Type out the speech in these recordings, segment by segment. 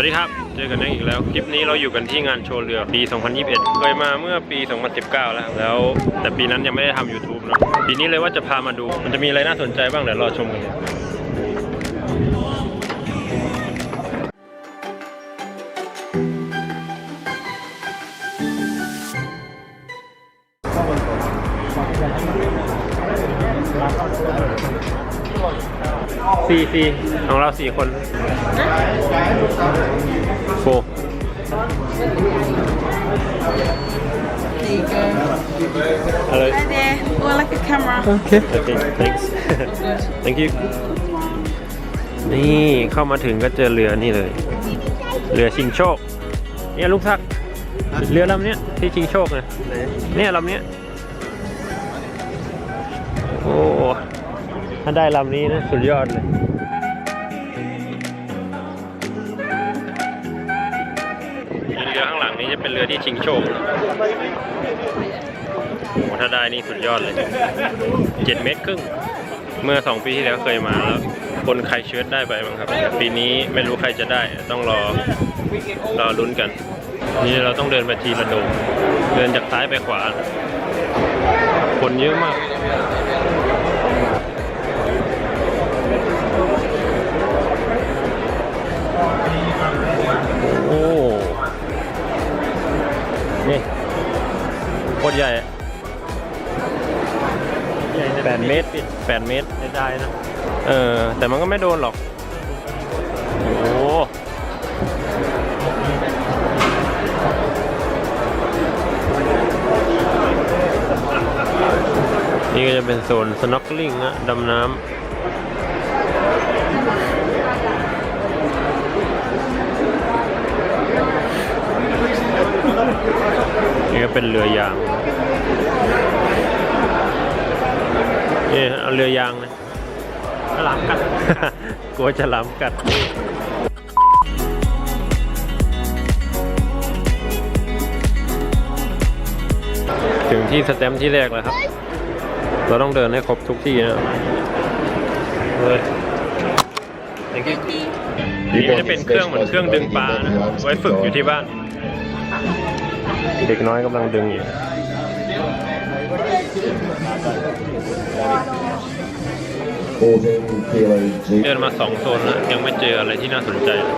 วัสดีครับ เจอกันอีกแล้ว คลิปนี้เราอยู่กันที่งานโชว์เรือปี 2021 เคยมาเมื่อปี 2019 แล้ว แล้วแต่ปีนั้นยังไม่ได้ทำ YouTube เนะปีนี้เลยว่าจะพามาดู มันจะมีอะไรน่าสนใจบ้างเดี๋ยวรอชมกันสี่สี่ ของเราสี่คนโฟ There you go. อะไร Hi there. Oh, I like a camera. โอเค thanks thank you นี่เข้ามาถึงก็เจอเรือนี่เลย เรือชิงโชค เนี่ยลูกทัก เรือลำเนี้ยที่ชิงโชคนะเนี่ยลำเนี้ยโอ้ถ้าได้ลำนี้นะสุดยอดเลย นี้จะเป็นเรือที่ชิงโชคโอ้ถ้าได้นี่สุดยอดเลยเจ็ดเมตรครึ่ง เมื่อสองปีที่แล้วเคยมาแล้ว คนใครเชิดได้ไปบ้างครับ ปีนี้ไม่รู้ใครจะได้ ต้องรอ รอลุ้นกัน นี่เราต้องเดินไปทีละโดมเดินจากซ้ายไปขวา คนเยอะมาก นี่โคตรใหญ่อะแปดเมตรแปดเมตรได้นะเออ แต่มันก็ไม่โดนหรอก โอ้โหนี่ก็จะเป็นโซนสน็อกลิงนะดำน้ำ นี่ก็เป็นเรือยางนี่เอาเรือยางนะฉลามกัด กลัวฉลามกัดถึงที่สแตมป์ที่แรกแล้วครับ เราต้องเดินให้ครบทุกที่นะเฮ้ย Thank you นี่จะเป็นเครื่องเหมือนเครื่องดึงปลานะ ไว้ฝึกอยู่ที่บ้าน เด็กน้อยกำลังดึงอยู่เดินมาสองโซนแล้วยังไม่เจออะไรที่น่าสนใจเลย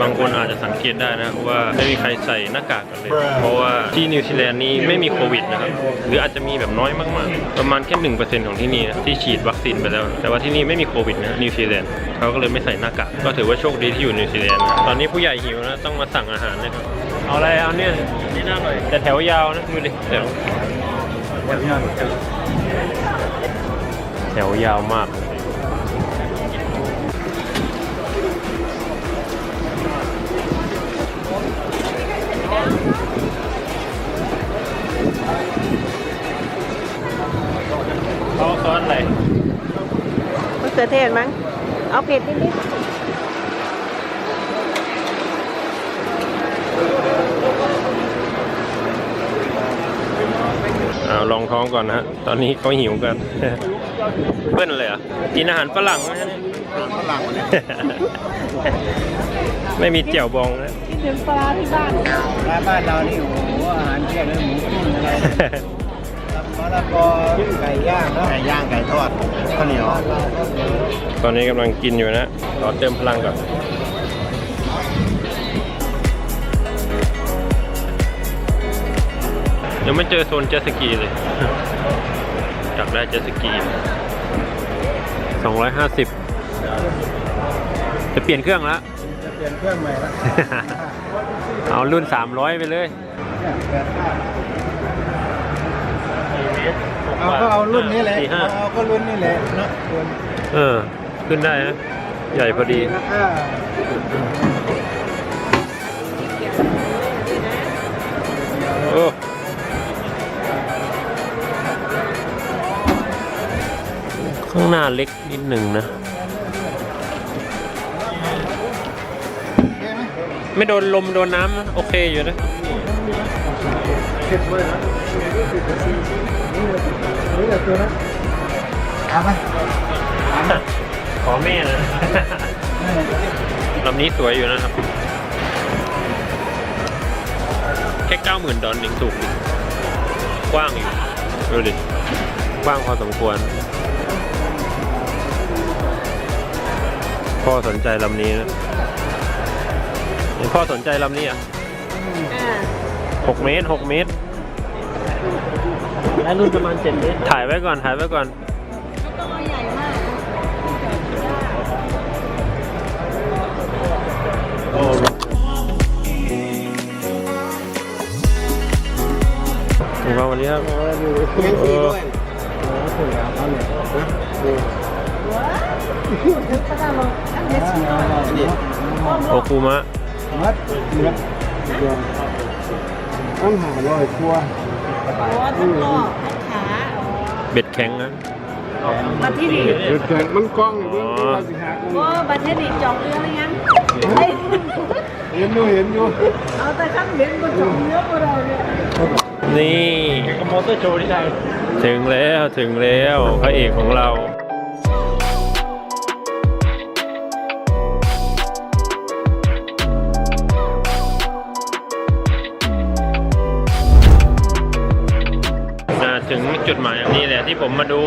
บางคนอาจจะสังเกตได้นะว่าไม่มีใครใส่หน้ากากกันเลย เพราะว่าที่นิวซีแลนด์นี้ไม่มีโควิดนะครับ หรืออาจจะมีแบบน้อยมากๆ ประมาณแค่หนึ่งเปอร์เซ็นต์ของที่นี่นะที่ฉีดวัคซีนไปแล้ว แต่ว่าที่นี่ไม่มีโควิดนะนิวซีแลนด์เขาก็เลยไม่ใส่หน้ากาก ก็ถือว่าโชคดีที่อยู่นิวซีแลนด์นะตอนนี้ผู้ใหญ่หิวนะต้องมาสั่งอาหารนะครับ เอาอะไรเอาเนี่ยนี่น่าอร่อยแต่แถวยาวนะดูดิแถวแถวยาวมาก เขาซ้อนอะไรมะเขือเทศมั้ง เอาเผ็ดนิดนิดเอาลองท้องก่อนนะฮะ ตอนนี้เขาหิวกันเพื่อนเลยเหรอะกินอาหารฝรั่งนะฮะเนี่ยฝรั่งเนี่ยไม่มีเจียวบองนะคิดถึงปลาที่บ้าน ร้านบ้านเรานี่โอ้โหอาหารเที่ยงเลยหมูปิ้งอะไร มะละกอไก่ย่างเนาะไก่ย่างไก่ทอดข้าวเหนียวตอนนี้กำลังกินอยู่นะรอเติมพลังก่อนยังไม่เจอโซนเจ็ตสกีเลยอยากได้เจ็ตสกี 250 จะเปลี่ยนเครื่องแล้ว จะเปลี่ยนเครื่องใหม่ละเอารุ่น 300 ไปเลย เนี่ยแปดห้าเอาก็เอารุ่นนี้แหละสี่ห้าเอาก็รุ่นนี้แหละเนาะส่วนเออ ขึ้นได้นะ ใหญ่พอดีราคาโอ้ข้างหน้าเล็กนิดหนึ่งนะไม่โดนลมโดนน้ำนะโอเคอยู่นะ เก็บไว้นะ นี่แหละตัวนะเอาไปขอแม่เลยลำนี้สวยอยู่นะครับ แค่เก้าหมื่นดอลลาร์เองถูกกว้างอยู่ดูดิกว้างพอสมควร พ่อสนใจลำนี้นะพ่อสนใจลำนี้อะอ่าหกเมตรหกเมตร แล้วรุ่นประมาณเจ็ดเมตรถ่ายไว้ก่อน ถ่ายไว้ก่อนต้องเอาใหญ่มากโอ้คุณพ่อวันนี้ครับยังสี่ด้วยโอ้สวยอะเขาเนี่ยนะโอคูมะมัดเนื้อเดียวต้ องหาร้อยตัวอ๋อทั้งคอทั้งขาเบ็ดแข็งนะ บัตรที่ดีเดือดเกินมันกล้องเรื่องตัวสิฮะโอ้บัตรที่ดีจองเรือหรือยังเฮ้ยเห็นอยู่เห็นอยู่เอาแต่ข้างเบ็นก็จองเรือพวกเราเนี่ยนี่กับมอเตอร์โชว์ที่ไทยถึงแล้วถึงแล้วพระเอกของเรามา หมายอันนี้แหละที่ผมมาดู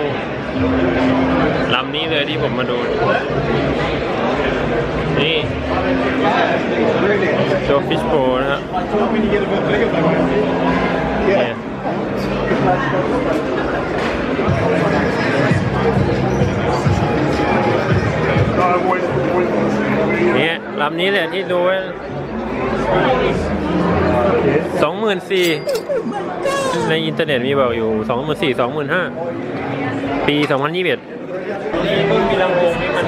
ลำนี้เลยที่ผมมาดู นี่โชว์ฟิชโปนะครับเนี่ยนี่ลำนี้แหละที่ดูสองหมื่นสี่ ในอินเทอร์เน็ตมีบอกอยู่สองหมื่นสี่สองหมื่นห้าปีสองพันยี่สิบเอ็ดนี่รุ่นมีลำโพงนี่มัน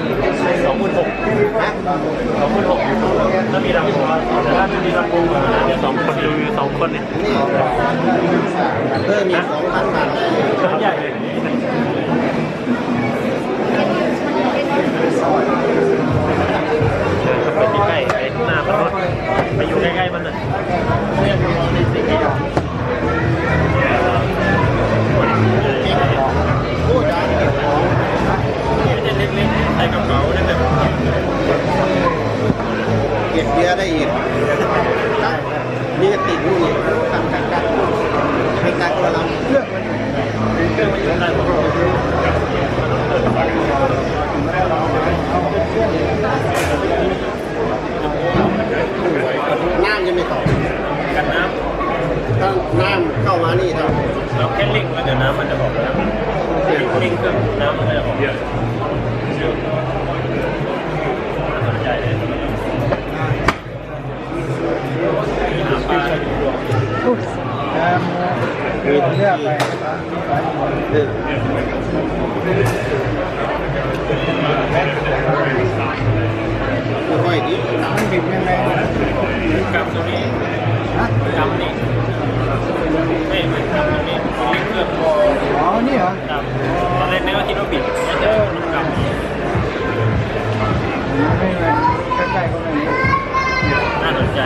สองหมื่นหกสองหมื่นหกถ้ามีลำโพงแต่ถ้าไม่มีลำโพงอะเนี่ยสองคนดูอยู่สองคนเนี่ยเพิ่มมีสองพันบาทตัวใหญ่เลย ค่อยดีมันบิดยังไงกำตรงนี้กำนี้ไม่ไม่กำตรงนี้ลิงก์เครื่องอ๋อนี่เหรอกำตอนแรกนึกว่าคิดว่าบิดไม่ใช่กำไม่เลยใกล้ๆก็ไม่น่าสนใจ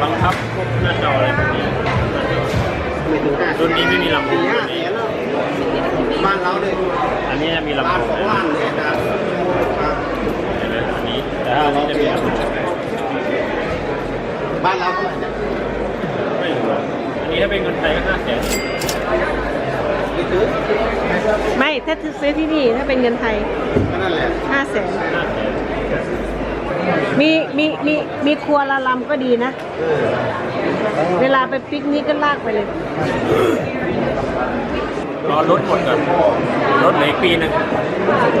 บังคับพวกหน้าจออะไรพวกนี้ ไม่ถึงห้ารุ่นนี้ไม่มีลำโพงสี่รุ่ห้านแสนี้นแล้วบ้านเราเลยอันนี้จะมีลำบ้าโพนงของนะบ้านเลยนะเห็นไหมอันนี้แต่ถ้าอันนี้จะมีลำโพงบ้านเราเท่าไหร่เนี่ยไม่รู้อะอันนี้ถ้าเป็นเงินไทยก็ห้าแสนไม่ถึงไม่ถ้าซื้อที่นี่ถ้าเป็นเงินไทยก็นั่นแหละ ห้าแสน ห้าแสน มีมีมีมีครัวละลำก็ดีนะ เวลาไปปิกนิกก็ลากไปเลย รอรถหมดก่อนรถเหลืออีกปีหนึง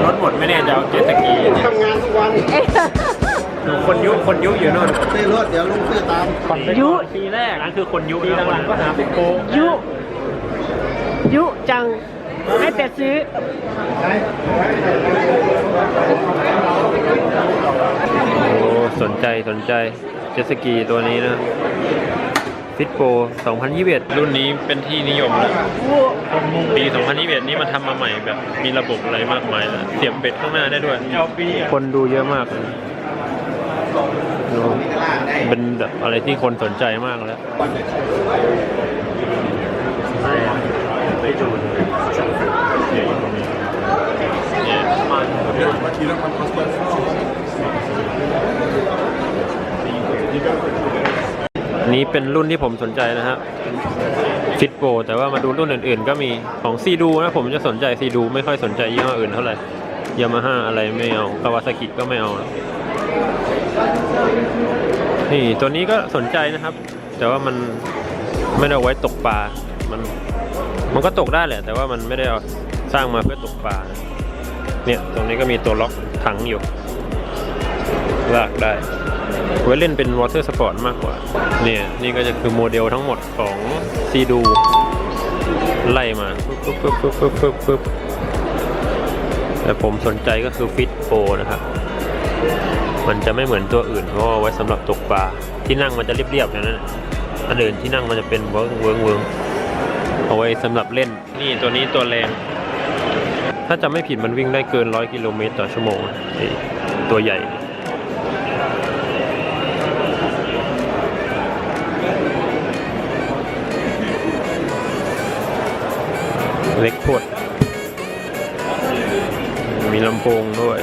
รถหมดไม่แน่จะเอาเจ็ตสกีทำงานทุกวันเอ๊ะดูคนยุคนยุอยู่นู่นซื้อรถเดี๋ยวลุงซื้อตามยุ ปีแรกนั่นคือคนยุปีหลังๆก็หาเป็นโกยุ ยุจังให้แต่ซื้อโอ้ส นใจสนใจเจ็ตสกีตัวนี้นะฟิตโป2021 รุ่นนี้เป็นที่นิยมแล้วปี 2021 นี่มันทำมาใหม่แบบ มีระบบอะไรมากมายแล้วเสียบเบ็ดข้างหน้าได้ด้วย คนดูเยอะมากเลยดูเป็นแบบอะไรที่คนสนใจมากแล้วไปจูน นี้เป็นรุ่นที่ผมสนใจนะฮะฟิตโปแต่ว่ามาดูรุ่นอื่นๆ ก็มีของซีดูนะผมจะสนใจซีดูไม่ค่อยสนใจยี่ห้ออื่นเท่าไหร่ยามาฮ่าอะไรไม่เอาคาวาซากิก็ไม่เอานะนี่ตัวนี้ก็สนใจนะครับ แต่ว่ามันไม่ได้ไว้ตกปลา มันมันก็ตกได้แหละ แต่ว่ามันไม่ได้เอาสร้างมาเพื่อตกปลา เนี่ยตรงนี้ก็มีตัวล็อกถังอยู่ ลากได้ ไว้เล่นเป็นวอเตอร์สปอร์ตมากกว่า เนี่ยนี่ก็จะคือโมเดลทั้งหมดของซีดูไล่มาปึ๊บปึ๊บปึ๊บปึ๊บปึ๊บปึ๊บแต่ผมสนใจก็คือฟิตโ o นะครับ มันจะไม่เหมือนตัวอื่นเพราะว่าไว้สำหรับตกปลาที่นั่งมันจะเรียบๆอย่างนั้นนะอันอื่นที่นั่งมันจะเป็นเวิร์งเวิร์งเวิร์งเอาไว้สำหรับเล่นนี่ตัวนี้ตัวแรงถ้าจะไม่ผิดมันวิ่งได้เกินร้อยกิโลเมตรต่อชั่วโมงไอ้ตัวใหญ่ เล็กโพดมีลำโพงด้วย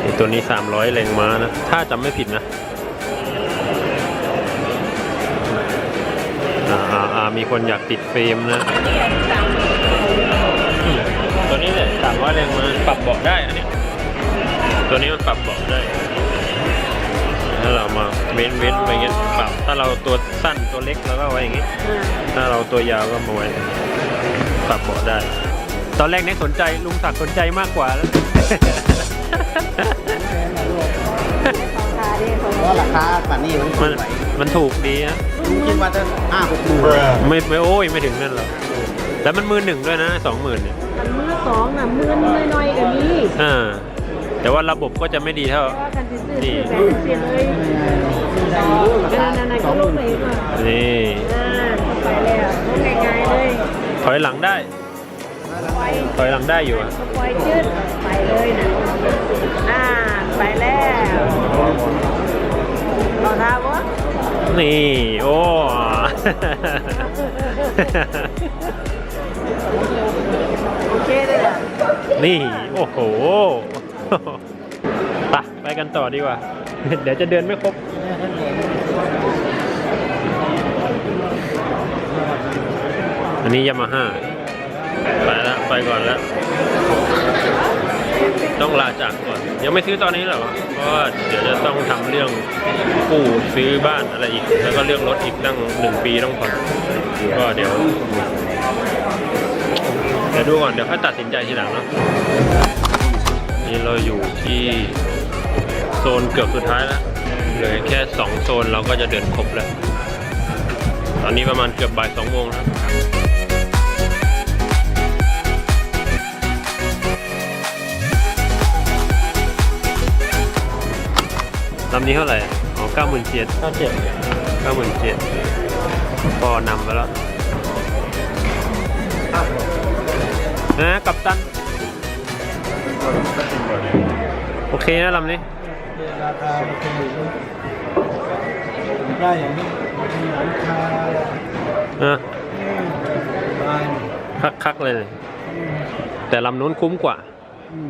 ไอตัวนี้ 300 แรงม้านะ ถ้าจำไม่ผิดนะอ่ามีคนอยากติดเฟรมนะ ตัวนี้เนี่ย300 แรงม้าปรับเบาะได้อันเนี้ยตัวนี้มันปรับเบาะได้ถ้าเรามาเว้นเว้นไปเงี้ยปรับ ถ้าเราตัวสั้นตัวเล็กเราก็ไว้อย่างงี้ ถ้าเราตัวยาวก็มาไว้ ปรับเบาะได้ ตอนแรกเนี่ยสนใจลุงศักดิ์สนใจมากกว่าแล้วเพราะราคาป่านนี้มันมันไหวมันถูกดีนะลุงคิดว่าจะห้าหกหมื่นไม่ไม่โอ้ยไม่ถึงนั่นหรอกแล้วมันมือหนึ่งด้วยนะสองหมื่นเนี่ยอันมือสองน่ะมือน้อยๆก็มีอ่าแต่ว่าระบบก็จะไม่ดีเท่าแต่ว่ากันซื้อซื้อแบบเสียเลยนั่นๆๆก็ลงไปก่อนนี่อ่าเข้าไปแล้วลงง่ายๆเลย ถอยหลังได้ไปถอยหลังได้อยู่อะปล่อยจืดไปเลยนะอ่าไปแล้วรอท้าวะนี่ โอ้ โอเคเลยอะนี่ โอ้โห ไปไปกันต่อดีกว่า เดี๋ยวจะเดินไม่ครบ อันนี้ยามาฮ่าไปแล้วไปก่อนแล้ว ต้องลาจากก่อน ยังไม่ซื้อตอนนี้หรอกเพราะว่าเดี๋ยวจะต้องทำเรื่องกู้ซื้อบ้านอะไรอีก แล้วก็เรื่องรถอีกตั้งหนึ่งปีต้องผ่อนก็เดี๋ยวเดี๋ยวดูก่อนเดี๋ยวค่อยตัดสินใจทีหลังเนาะนี่เราอยู่ที่โซนเกือบสุดท้ายแล้วเหลือแค่สองโซนเราก็จะเดินครบแล้ว ตอนนี้ประมาณเกือบบ่ายสองโมงแล้ว ลำนี้เท่าไหร่ อ๋อเก้าหมื่นเจ็ดเก้าเจ็ดเก้าหมื่นเจ็ดพอนำไปแล้วนะกับตัน โอเคนะลำนี้ ราคาได้อย่างนี้มีหลังคาเออบ้านคักคักๆเลย แต่ลำนู้นคุ้มกว่า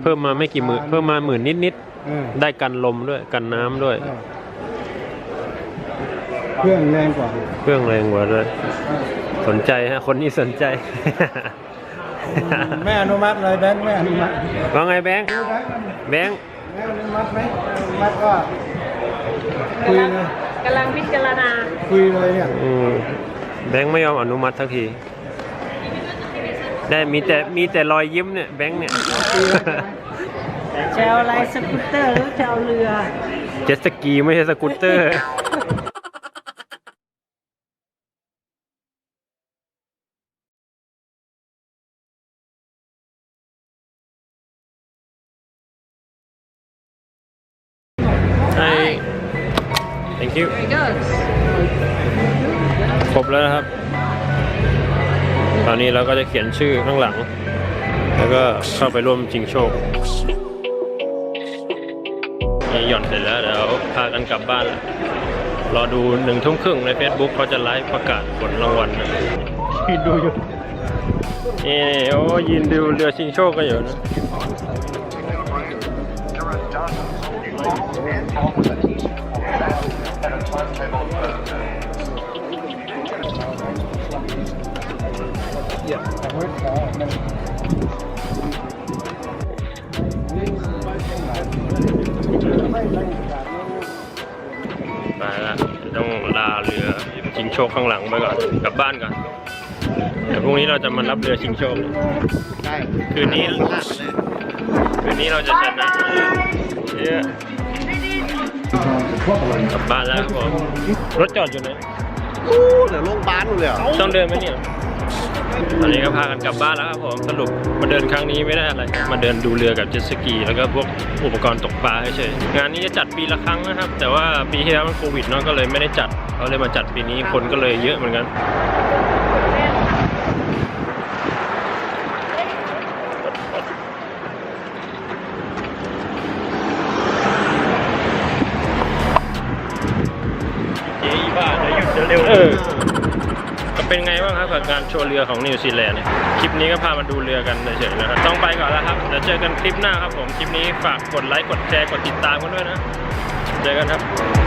เพิ่มมาไม่กี่หมื่นเพิ่มมาหมื่นนิดนิด เออๆได้กันลมด้วยกันน้ำด้วยเครื่องแรงกว่าเครื่องแรงกว่าด้วยสนใจฮะ คนนี้สนใจ ไม่อนุมัติเลยแบงค์ไม่อนุมัติว่าไงแบงค์แบงค์ไม่อนุมัติไหมอนุมัติก็คุยกำลังเลยกำลังพิจารณา คุยเลยเนี่ยอืมแบงค์ไม่ยอมอนุมัติทักที ได้มีแต่มีแต่รอยยิ้มเนี่ยแบงค์เนี่ย จะเอาอะไรสกูตเตอร์หรือจะเอาเรือ เจ็ตสกีไม่ใช่สกูตเตอร์ไอ thank you ครบแล้วนะครับ ตอนนี้เราก็จะเขียนชื่อข้างหลัง แล้วก็เข้าไปร่วมชิงโชค นี่หย่อนเสร็จแล้วเดี๋ยวพากันกลับบ้านแล้วรอดูหนึ่งทุ่มครึ่งใน Facebook เขาจะไลฟ์ประกาศผลรางวัลนะยืนดูอยู่นี่โอ้ยืนดูเรือชิงโชคกันอยู่นะ ไปละต้องลาเรือชิงโชคข้างหลังไปก่อนกลับบ้านก่อนเดี๋ยวพรุ่งนี้เราจะมารับเรือชิงโชคได้คืนนี้คืนนี้เราจะชนะเย้กลับบ้านแล้วครับผมรถจอดอยู่ไหนอู้เดี๋ยวลงบ้านเลยเหรอต้องเดินไหมเนี่ย ตอนนี้ก็พากันกลับบ้านแล้วครับผมสรุปมาเดินครั้งนี้ไม่ได้อะไร มาเดินดูเรือกับเจ็ตสกี แล้วก็พวกอุปกรณ์ตกปลาเฉยๆงานนี้จะจัดปีละครั้งนะครับ แต่ว่าปีที่แล้วมันโควิดเนาะก็เลยไม่ได้จัดเขาเลยมาจัดปีนี้คนก็เลยเยอะเหมือนกัน เจ๊บ้าจะหยุดเร็วเออก็ เป็นไงบ้างครับกับการโชว์เรือของนิวซีแลนด์เนี่ยคลิปนี้ก็พามาดูเรือกันเฉยๆนะครับต้องไปก่อนแล้วครับเดี๋ยวเจอกันคลิปหน้าครับผมคลิปนี้ฝากกดไลค์กดแชร์กดติดตามกันด้วยนะเจอกันครับ